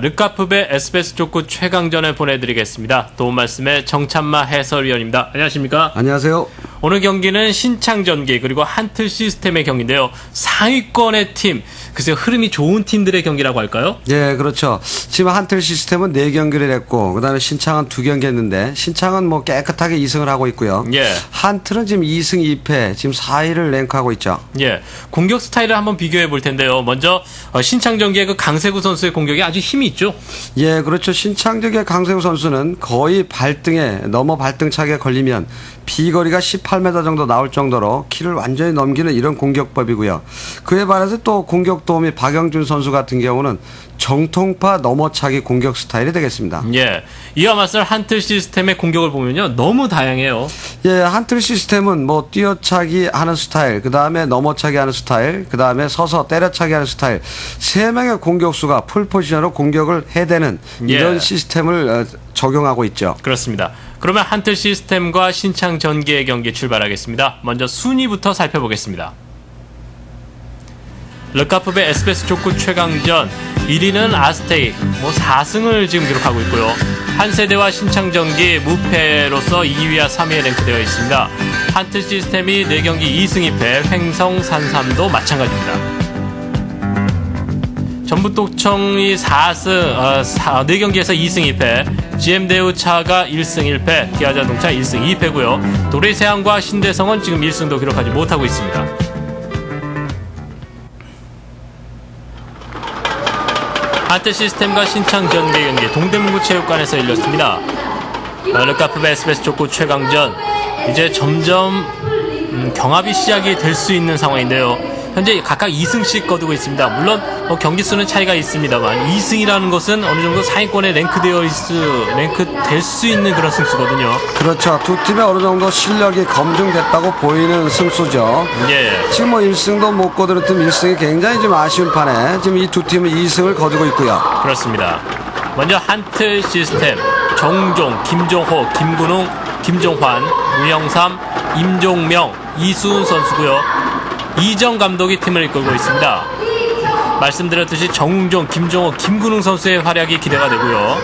르카프의 에스베스 족구 최강전을 보내드리겠습니다. 도움 말씀에 정찬마 해설위원입니다. 안녕하십니까? 안녕하세요. 오늘 경기는 신창전기 그리고 한틀 시스템의 경기인데요. 상위권의 팀, 글쎄요 흐름이 좋은 팀들의 경기라고 할까요? 예, 그렇죠. 지금 한틀 시스템은 4경기를 했고, 그 다음에 신창은 2경기 했는데, 신창은 뭐 깨끗하게 2승을 하고 있고요. 예. 한틀은 지금 2승 2패, 지금 4위를 랭크하고 있죠. 예, 공격 스타일을 한번 비교해 볼 텐데요. 먼저 어, 신창전기의 그 강세구 선수의 공격이 아주 힘이 있죠. 예, 그렇죠. 신창적의 강세우 선수는 거의 발등에, 넘어 발등차게 걸리면 비거리가 18m 정도 나올 정도로 키를 완전히 넘기는 이런 공격법이고요. 그에 반해서 또 공격 도움이 박영준 선수 같은 경우는 정통파 넘어차기 공격 스타일이 되겠습니다. 예, 이와 맞설 한틀 시스템의 공격을 보면요 너무 다양해요. 예, 한틀 시스템은 뭐 뛰어차기 하는 스타일, 그 다음에 넘어차기 하는 스타일, 그 다음에 서서 때려차기 하는 스타일, 세 명의 공격수가 풀 포지션으로 공격을 해대는 예. 이런 시스템을 어, 적용하고 있죠. 그렇습니다. 그러면 한틀 시스템과 신창 전기의 경기 출발하겠습니다. 먼저 순위부터 살펴보겠습니다. 르카프의 에스페스 족구 최강전 1위는 아스테이 뭐 4승을 지금 기록하고 있고요. 한세대와 신창전기 무패로서 2위와 3위에 랭크되어 있습니다. 한틀 시스템이 4경기 2승 2패, 횡성 산삼도 마찬가지입니다. 전북도청이 4승, 어, 4, 4경기에서 2승 2패, GM대우차가 1승 1패, 기아자동차 1승 2패고요. 도래세안과 신대성은 지금 1승도 기록하지 못하고 있습니다. 하트 시스템과 신창 전개 경기 동대문구 체육관에서 열렸습니다. 르카프 베스베스 족구 최강전 이제 점점 음, 경합이 시작이 될 수 있는 상황인데요. 현재 각각 2승씩 거두고 있습니다. 물론 뭐 경기 수는 차이가 있습니다만 2승이라는 것은 어느 정도 상위권에 랭크되어 있, 랭크 될 수 있는 그런 승수거든요. 그렇죠. 두 팀의 어느 정도 실력이 검증됐다고 보이는 승수죠. 예. 지금 뭐 1승도 못 거두는 팀 1승이 굉장히 좀 아쉬운 판에 지금 이 두 팀은 2승을 거두고 있고요. 그렇습니다. 먼저 한틀 시스템 정종, 김종호, 김근웅, 김종환, 문영삼, 임종명, 이수훈 선수고요. 이정 감독이 팀을 이끌고 있습니다. 말씀드렸듯이 정웅종, 김종호, 김근웅 선수의 활약이 기대가 되고요.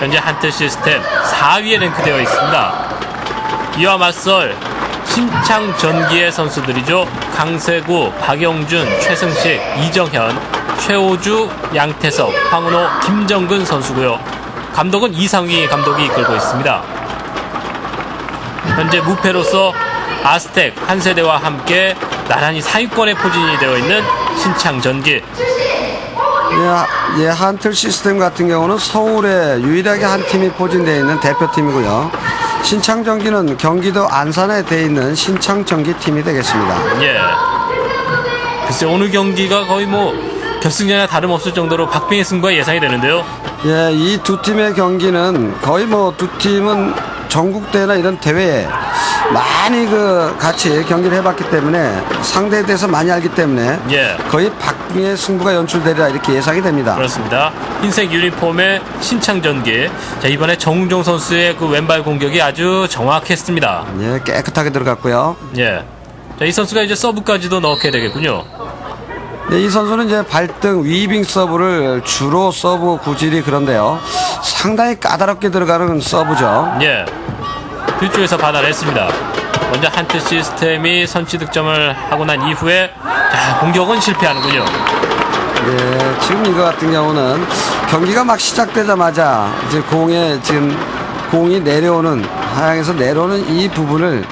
현재 한틀 시스템 4위에 랭크되어 있습니다. 이와 맞설 신창 전기의 선수들이죠. 강세구, 박영준, 최승식, 이정현, 최호주, 양태석, 황은호, 김정근 선수고요. 감독은 이상위 감독이 이끌고 있습니다. 현재 무패로서 아스텍 한 세대와 함께 나란히 상위권에 포진이 되어 있는 신창 전기. 예, 예, 한틀 시스템 같은 경우는 서울에 유일하게 한 팀이 포진되어 있는 대표팀이고요. 신창전기는 경기도 안산에 돼 있는 신창전기 팀이 되겠습니다. 예. 글쎄 오늘 경기가 거의 뭐 결승전이나 다름없을 정도로 박빙의 승부가 예상이 되는데요. 예, 이 두 팀의 경기는 거의 뭐 두 팀은 전국대회나 이런 대회에 많이 그 같이 경기를 해봤기 때문에 상대에 대해서 많이 알기 때문에 예. 거의 박빙의 승부가 연출되리라 이렇게 예상이 됩니다. 그렇습니다. 흰색 유니폼의 신창 전기. 자 이번에 정웅종 선수의 그 왼발 공격이 아주 정확했습니다. 예, 깨끗하게 들어갔고요. 예. 자, 이 선수가 이제 서브까지도 넣게 되겠군요. 예, 이 선수는 이제 발등 위빙 서브를 주로 서브 구질이 그런데요. 상당히 까다롭게 들어가는 서브죠. 예. 뒤쪽에서 받아냈습니다. 먼저 한트 시스템이 선취 득점을 하고 난 이후에 자, 공격은 실패하는군요. 예, 지금 이거 같은 경우는 경기가 막 시작되자마자 이제 공에 지금 공이 내려오는 하향에서 내려오는 이 부분을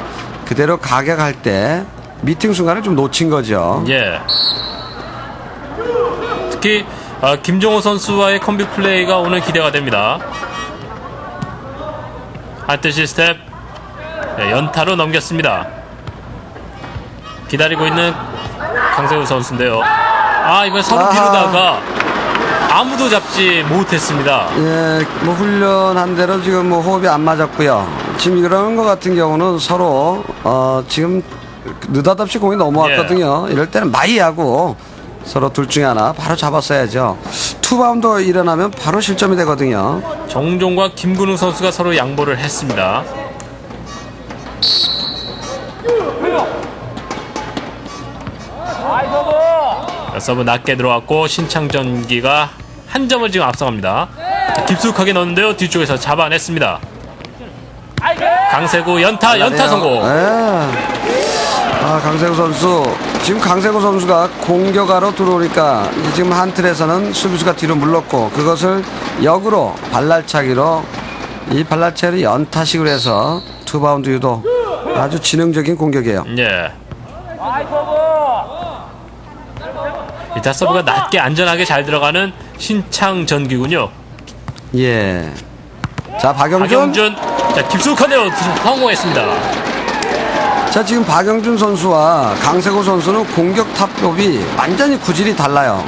그대로 가격할 때 미팅 순간을 좀 놓친 거죠. 예. 특히 어, 김종호 선수와의 컴비 플레이가 오늘 기대가 됩니다. 하트 시스템 네, 연타로 넘겼습니다. 기다리고 있는 강세우 선수인데요. 아 이번 서로. 미루다가 아무도 잡지 못했습니다. 예, 뭐 훈련한 대로 지금 뭐 호흡이 안 맞았고요. 지금 이런 거 같은 경우는 서로 어 지금 느닷없이 공이 넘어왔거든요. 이럴 때는 마이하고 서로 둘 중에 하나 바로 잡았어야죠. 투바운드 일어나면 바로 실점이 되거든요. 정종과 김근웅 선수가 서로 양보를 했습니다. 자, 서브 낮게 들어왔고 신창전기가 한 점을 지금 앞서갑니다. 깊숙하게 넣는데요. 뒤쪽에서 잡아냈습니다. 강세구 연타 연타. 성공. 예. 아, 강세구 선수. 지금 강세구 선수가 공격하러 들어오니까 지금 한 틀에서는 수비수가 뒤로 물렀고 그것을 역으로 발랄차기로 이 발랄차기를 연타식으로 해서 투바운드 유도 아주 지능적인 공격이에요. 예. 이타 서브가 낮게 안전하게 잘 들어가는 신창 전기군요. 예. 자, 박영준. 박영준 자 깊숙하네요. 성공했습니다. 자, 지금 박영준 선수와 강세고 선수는 공격 탑법이 완전히 구질이 달라요.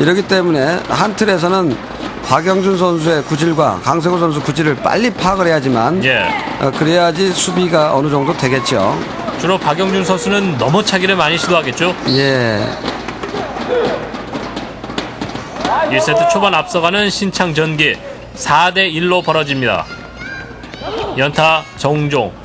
이렇기 때문에 한 틀에서는 박영준 선수의 구질과 강세고 선수 구질을 빨리 파악을 해야지만 예. 어, 그래야지 수비가 어느 정도 되겠죠. 주로 박영준 선수는 넘어차기를 많이 시도하겠죠. 예. 1세트 초반 앞서가는 신창 전기 4대 1로 벌어집니다. 연타 정종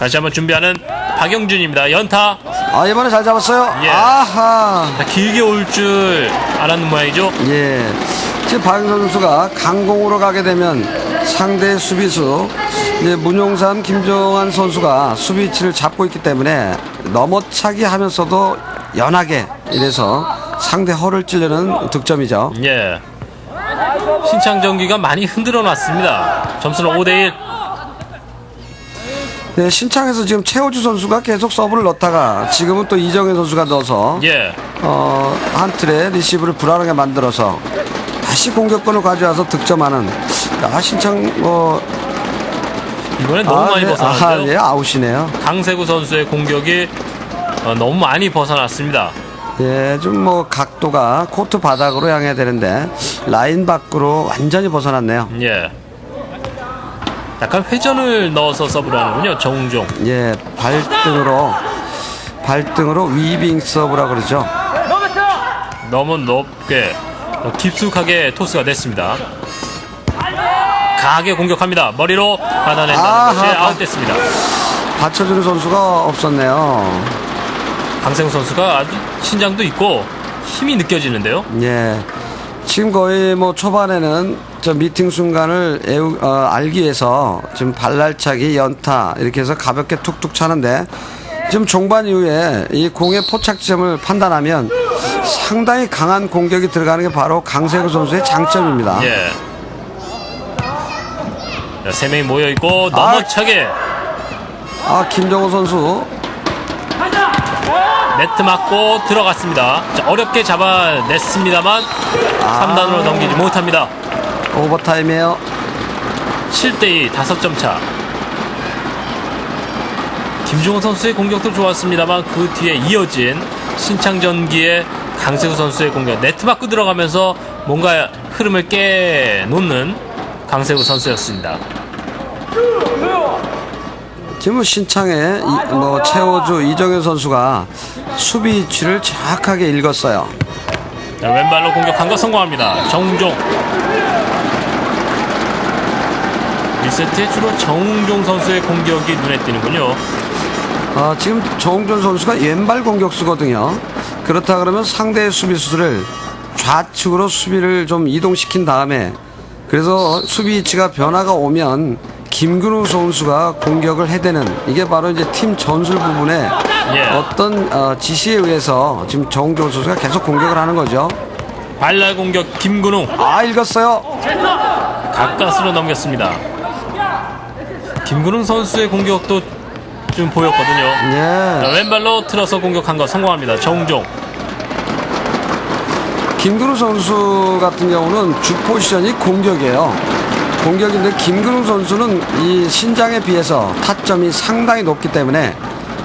다시 한번 준비하는 박영준입니다. 연타 아, 이번에 잘 잡았어요. 예. 아하. 자, 길게 올 줄 알았는 모양이죠. 예. 지금 박영준 선수가 강공으로 가게 되면 상대 수비수 이제 문용산 김정환 선수가 수비 위치를 잡고 있기 때문에 넘어차기 하면서도 연하게 이래서 상대 허를 찌르는 득점이죠. 예. 신창 전기가 많이 흔들어 놨습니다. 점수는 5대 1. 네, 신창에서 지금 최호주 선수가 계속 서브를 넣다가 지금은 또 이정현 선수가 넣어서 예. 어, 한 틀에 리시브를 불안하게 만들어서 다시 공격권을 가져와서 득점하는 아 신창 어, 이번에 너무 많이 예, 아, 벗어났는데요. 예, 아웃이네요. 강세구 선수의 공격이 어, 너무 많이 벗어났습니다. 예, 좀 뭐 각도가 코트 바닥으로 향해야 되는데 라인 밖으로 완전히 벗어났네요. 예. 약간 회전을 넣어서 서브를 하는군요. 정웅종. 예, 발등으로 발등으로 위빙 서브라 그러죠. 너무 높게 어, 깊숙하게 토스가 됐습니다. 강하게 공격합니다. 머리로 받아낸다는 아하, 것이 아. 아웃됐습니다. 받쳐주는 선수가 없었네요. 강세구 선수가 아주 신장도 있고 힘이 느껴지는데요. 예. 지금 거의 뭐 초반에는 저 미팅 순간을 애우, 어, 알기 위해서 지금 발랄차기, 연타 이렇게 해서 가볍게 툭툭 차는데 지금 종반 이후에 이 공의 포착점을 판단하면 상당히 강한 공격이 들어가는 게 바로 강세구 선수의 장점입니다. 예. 자, 세 명이 모여 있고 넘어차게 아, 김정호 선수. 네트 맞고 들어갔습니다. 자, 어렵게 잡아냈습니다만 아. 3단으로 넘기지 못합니다. 오버타임이에요. 7대2 5점 차. 김종호 선수의 공격도 좋았습니다만 그 뒤에 이어진 신창전기의 강세구 선수의 공격 네트 맞고 들어가면서 뭔가 흐름을 깨놓는 강세구 선수였습니다. 지금 신창의 이- 뭐 최호주, 이정현 선수가 수비 위치를 정확하게 읽었어요. 자, 왼발로 공격한 거 성공합니다. 정웅종. 1세트에 주로 정웅종 선수의 공격이 눈에 띄는군요. 어, 지금 정준 선수가 왼발 공격수거든요. 그렇다 그러면 상대의 수비수를 좌측으로 수비를 좀 이동시킨 다음에 그래서 수비 위치가 변화가 오면 김근우 선수가 공격을 해대는 이게 바로 이제 팀 전술 부분에 예. 어떤 어, 지시에 의해서 지금 정종 선수가 계속 공격을 하는 거죠. 발날 공격 김근웅 아 읽었어요. 가까스로 넘겼습니다. 김근웅 선수의 공격도 좀 보였거든요. 자, 예. 왼발로 틀어서 공격한 거 성공합니다. 정웅종. 김근우 선수 같은 경우는 주 포지션이 공격이에요. 공격인데 김근우 선수는 이 신장에 비해서 타점이 상당히 높기 때문에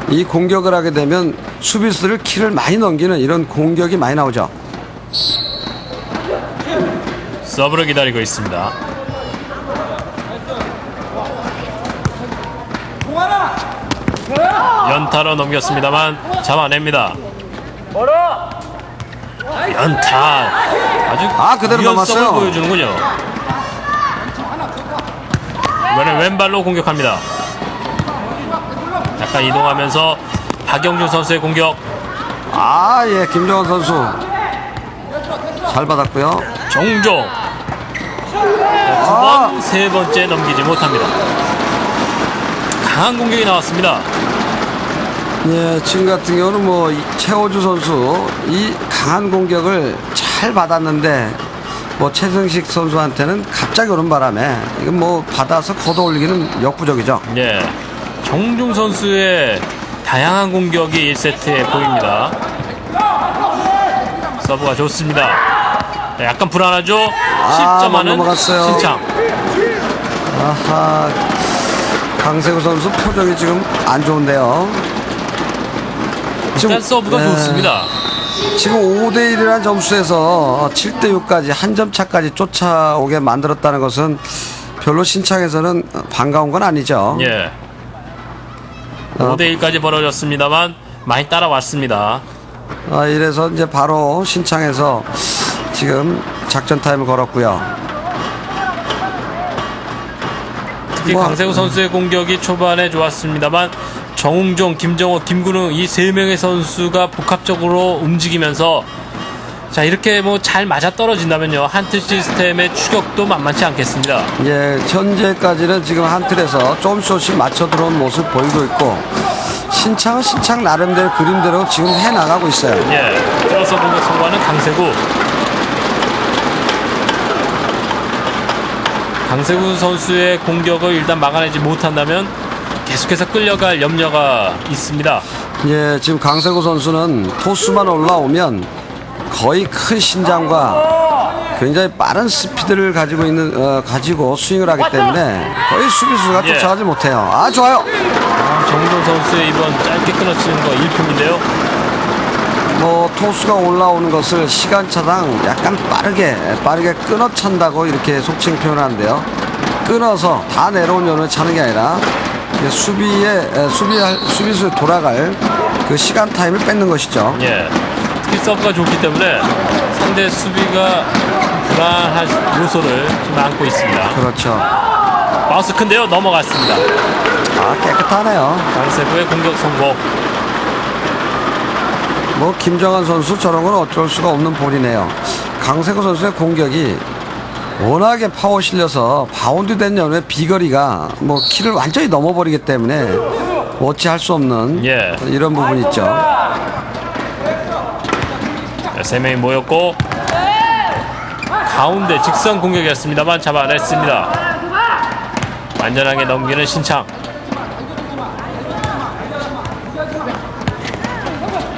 이 공격을 하게 되면 수비수들 키를 많이 넘기는 이런 공격이 많이 나오죠. 서브를 기다리고 있습니다. 연타로 넘겼습니다만 잡아냅니다. 연타 아주 아, 그대로 넘었어요. 보여주는군요. 이번엔 왼발로 공격합니다. 약간 이동하면서 박영준 선수의 공격 아, 예, 김정원 선수. 잘 받았고요. 정종 두 번, 세 번째 넘기지 못합니다. 강한 공격이 나왔습니다. 예, 지금 같은 경우는 뭐이 최호주 선수 이 강한 공격을 잘 받았는데 뭐 최승식 선수한테는 갑자기 오는 바람에 이건 뭐 받아서 걷어올리기는 역부족이죠. 예, 정종 선수의 다양한 공격이 1세트에 보입니다. 서브가 좋습니다. 네, 약간 불안하죠? 못 실점하는 넘어갔어요. 신창. 아하, 강세구 선수 표정이 지금 안 좋은데요. 일단 서브가 예, 좋습니다. 지금 5대 1이라는 점수에서 7대 6까지 한 점 차까지 쫓아오게 만들었다는 것은 별로 신창에서는 반가운 건 아니죠. 예. 어. 5대 1까지 벌어졌습니다만 많이 따라왔습니다. 아, 이래서 이제 바로 신창에서 지금 작전 타임을 걸었고요. 특히 뭐, 강세우 선수의 공격이 초반에 좋았습니다만 정웅종, 김정호, 김근웅 이 세 명의 선수가 복합적으로 움직이면서 자 이렇게 뭐 잘 맞아 떨어진다면요 한트 시스템의 추격도 만만치 않겠습니다. 예, 현재까지는 지금 한 틀에서 조금씩 맞춰 들어온 모습 보이고 있고 신창은 신창 나름대로 그림대로 지금 해 나가고 있어요. 예, 들어서 공격 성공하는 강세구. 강세구 선수의 공격을 일단 막아내지 못한다면 계속해서 끌려갈 염려가 있습니다. 예, 지금 강세구 선수는 토스만 올라오면 거의 큰 신장과 굉장히 빠른 스피드를 가지고 있는 어, 가지고 스윙을 하기 때문에 거의 수비수가 예. 쫓아가지 못해요. 아 좋아요. 정동 선수의 이번 짧게 끊어치는 거 1품인데요. 뭐 토수가 올라오는 것을 시간차당 약간 빠르게 빠르게 끊어 찬다고 이렇게 속칭 표현하는데요. 끊어서 다 내려온 연을 차는 게 아니라 수비에 에, 수비 수비수에 돌아갈 그 시간 타임을 뺏는 것이죠. 예. 특히 서브가 좋기 때문에 상대 수비가 불안한 요소를 좀 안고 있습니다. 그렇죠. 바우스 큰데요. 넘어갔습니다. 아 깨끗하네요. 강세구의 공격 성공. 뭐 김정한 선수 저런 건 어쩔 수가 없는 볼이네요. 강세구 선수의 공격이 워낙에 파워 실려서 바운드 된 연의 비거리가 뭐 키를 완전히 넘어버리기 때문에 어찌할 수 없는 예. 이런 부분이 있죠. 자, 세 명이 모였고 가운데 직선 공격이었습니다만 잡아냈습니다. 안전하게 넘기는 신창.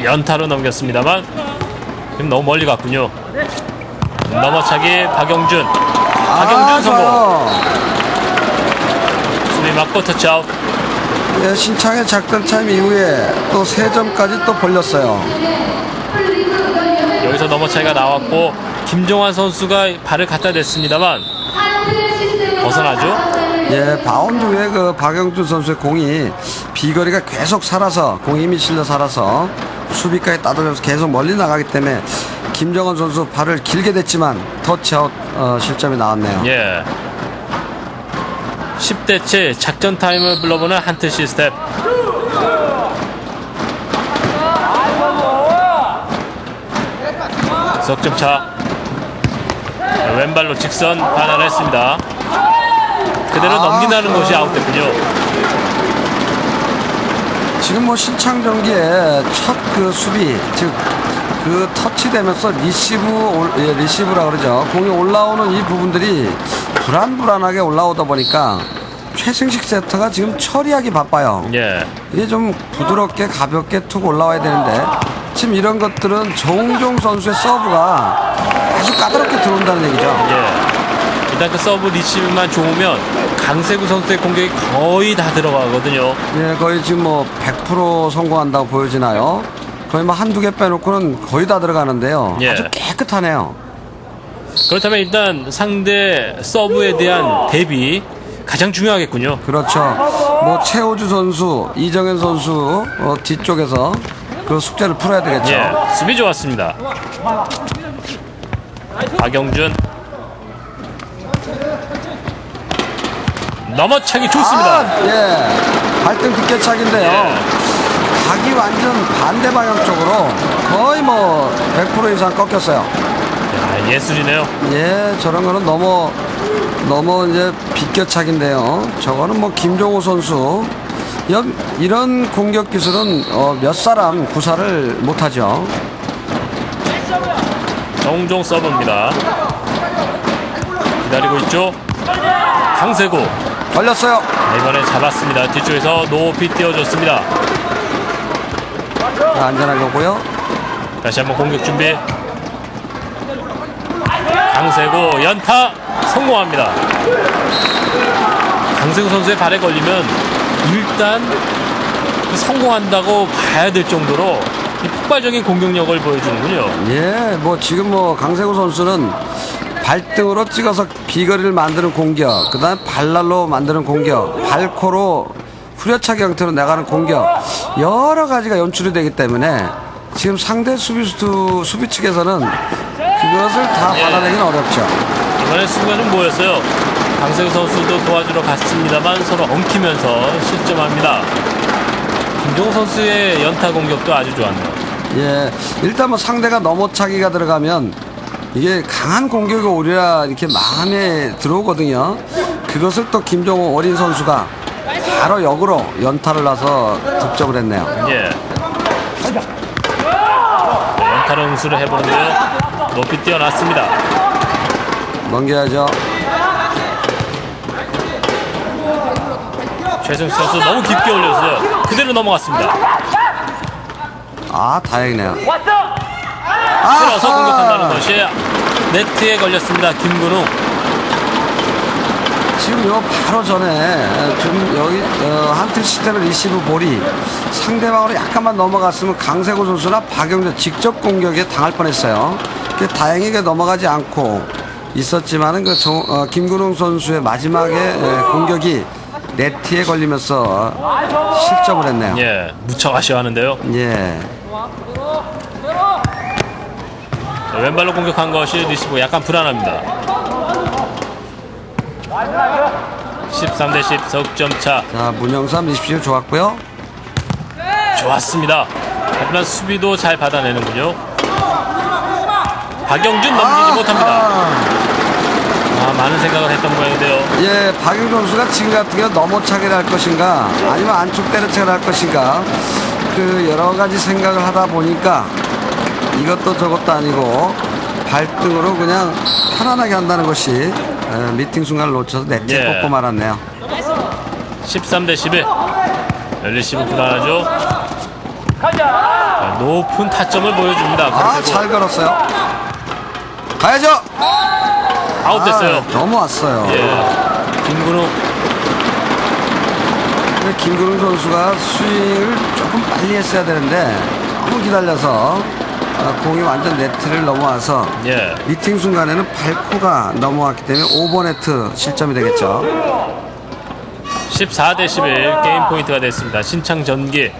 연타로 넘겼습니다만 지금 너무 멀리 갔군요. 넘어차기 박영준. 박영준 아, 성공. 수비 맞고 터치아웃. 예, 신창의 작전 타임 이후에 또 세 점까지 또 벌렸어요. 여기서 넘어차기가 나왔고 김종환 선수가 발을 갖다 댔습니다만 벗어나죠. 예, 바운드 후에 그 박영준 선수의 공이 비거리가 계속 살아서 공이 힘이 실려 살아서 수비까지 따돌려서 계속 멀리 나가기 때문에 김정은 선수 발을 길게 댔지만 터치아웃 어, 실점이 나왔네요. 예. 10대 7 작전 타임을 불러보는 한트 시스템. 석점 차. 왼발로 직선 반환했습니다. 그대로 아, 넘긴다는 그- 것이 아웃됐군요. 지금 뭐 신창 경기의 첫그 수비 즉 그 터치되면서 리시브 올- 예, 리시브라 그러죠. 공이 올라오는 이 부분들이 불안불안하게 올라오다 보니까 최승식 세터가 지금 처리하기 바빠요. 예. 이게 좀 부드럽게 가볍게 툭 올라와야 되는데 지금 이런 것들은 정종 선수의 서브가 아주 까다롭게 들어온다는 얘기죠. 예. 일단 그 서브 리시브만 좋으면 강세구 선수의 공격이 거의 다 들어가거든요. 예, 거의 지금 뭐 100% 성공한다고 보여지나요? 거의 뭐 한두 개 빼놓고는 거의 다 들어가는데요. 예. 아주 깨끗하네요. 그렇다면 일단 상대 서브에 대한 대비 가장 중요하겠군요. 그렇죠. 뭐 최호주 선수, 이정현 선수 어, 뒤쪽에서 그 숙제를 풀어야 되겠죠. 예, 수비 좋았습니다. 박영준 넘어차기 좋습니다. 아, 예. 발등 뒷개차기인데요. 예. 각이 완전 반대 방향 쪽으로 거의 뭐 100% 이상 꺾였어요. 야, 아, 예술이네요. 예, 저런 거는 너무 너무 이제 비껴차기인데요. 저거는 뭐 김종호 선수 연- 이런 공격 기술은 어, 몇 사람 구사를 못하죠. 정종 서브입니다. 기다리고 있죠. 강세구 걸렸어요. 이번에 잡았습니다. 뒤쪽에서 높이 띄워줬습니다. 자, 안전하게 오고요. 다시 한번 공격 준비. 강세구 연타 성공합니다. 강세구 선수의 발에 걸리면 일단 그 성공한다고 봐야 될 정도로 이 폭발적인 공격력을 보여주는군요. 예, 뭐 지금 뭐 강세구 선수는 발등으로 찍어서 비거리를 만드는 공격, 그다음 발날로 만드는 공격, 발코로 후려차기 형태로 나가는 공격 여러 가지가 연출이 되기 때문에 지금 상대 수비수 수비 측에서는 그것을 다 예. 받아내기는 어렵죠. 이번에 좀 모였어요. 강세구 선수도 도와주러 갔습니다만 서로 엉키면서 실점합니다. 김종호 선수의 연타 공격도 아주 좋았네요. 예, 일단 뭐 상대가 넘어차기가 들어가면 이게 강한 공격이 오리라 이렇게 마음에 들어오거든요. 그것을 또 김종호 어린 선수가 바로 역으로 연타를 놔서 득점을 했네요. 예. 네, 연타를 응수를 해보는데요. 높이 뛰어났습니다. 넘겨야죠. 최승 선수 너무 깊게 올렸어요. 그대로 넘어갔습니다. 아, 다행이네요. 들어서 공격한다는 것이 네트에 걸렸습니다. 김근웅. 지금 요 바로 전에 지금 여기 어, 한트 시스템의 리시브 볼이 상대방으로 약간만 넘어갔으면 강세구 선수나 박영재 직접 공격에 당할 뻔했어요. 그 다행히게 넘어가지 않고 있었지만은 그 정- 어, 김근웅 선수의 마지막에 에, 공격이 네트에 걸리면서 실점을 했네요. 예, 무척 아쉬워하는데요. 예. 자, 왼발로 공격한 것이 리시브 약간 불안합니다. 13 대 10 석점 차 자, 문영삼 리시브 좋았고요. 좋았습니다. 하지만 수비도 잘 받아내는군요. 박영준 넘기지 못합니다. 아, 많은 생각을 했던 모양인데요. 예, 박영 선수가 지금 같은 경우 넘어차기를 할 것인가, 아니면 안쪽 때려차기를 할 것인가, 그 여러 가지 생각을 하다 보니까 이것도 저것도 아니고 발등으로 그냥 편안하게 한다는 것이 에, 미팅 순간을 놓쳐서 네트에 예. 꽂고 말았네요. 13 대 11. 리시브 불안하죠. 자, 높은 타점을 보여줍니다. 아. 잘 걸었어요. 가야죠. 아웃됐어요. 아, 넘어왔어요. 예. 김근욱 근데 김근웅 선수가 스윙을 조금 빨리 했어야 되는데 너무 기다려서 아, 공이 완전 네트를 넘어와서 예. 미팅 순간에는 발코가 넘어왔기 때문에 오버네트 실점이 되겠죠. 14 대 11 게임 포인트가 됐습니다. 신창 전기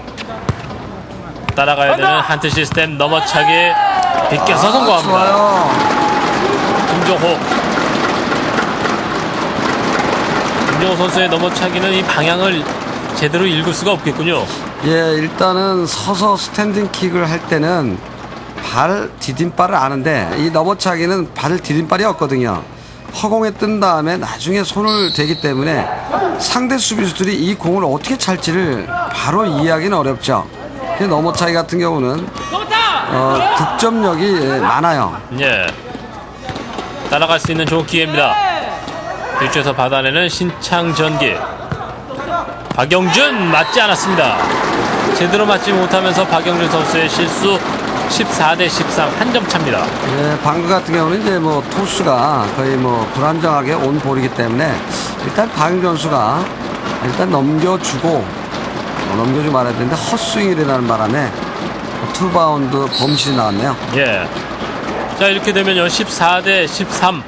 따라가야 되는 한트 시스템 넘어차기 비껴서 성공합니다. 좋아요. 김종호 김종호 선수의 넘어차기는 이 방향을 제대로 읽을 수가 없겠군요. 예, 일단은 서서 스탠딩 킥을 할 때는 발 디딤발을 아는데 이 넘어차기는 발 디딤발이 없거든요. 허공에 뜬 다음에 나중에 손을 대기 때문에 상대 수비수들이 이 공을 어떻게 찰지를 바로 이해하기는 어렵죠. 그 넘어차기 같은 경우는 어, 득점력이 많아요. 예. 따라갈 수 있는 좋은 기회입니다. 뒤쪽에서 받아내는 신창 전기. 박영준 맞지 않았습니다. 제대로 맞지 못하면서 박영준 선수의 실수 14대 13 한 점 차입니다. 예, 방금 같은 경우는 이제 뭐 토수가 거의 뭐 불안정하게 온 볼이기 때문에 일단 박영 선수가 일단 넘겨주고 어, 넘겨주고 말아야 되는데 헛스윙이 일어나는 바람에 투바운드 범실이 나왔네요. 예. 자 이렇게 되면요 14대 13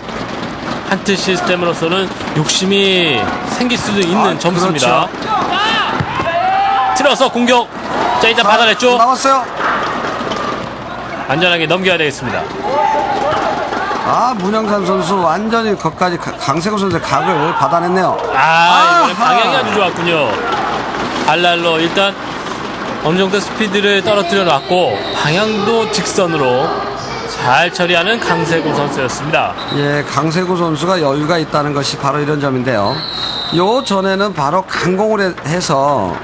한트 시스템으로서는 욕심이 생길 수도 있는 아, 점수입니다. 틀어서 공격. 자 일단 받아냈죠. 나왔어요. 안전하게 넘겨야 되겠습니다. 아 문영산 선수 완전히 거기까지 가- 강세구 선수의 각을 받아냈네요. 아, 이번에. 방향이 아주 좋았군요. 발랄로 일단 어느 정도 스피드를 떨어뜨려 놨고 방향도 직선으로 잘 처리하는 강세구 선수였습니다. 예, 강세구 선수가 여유가 있다는 것이 바로 이런 점인데요. 요 전에는 바로 강공을 해- 해서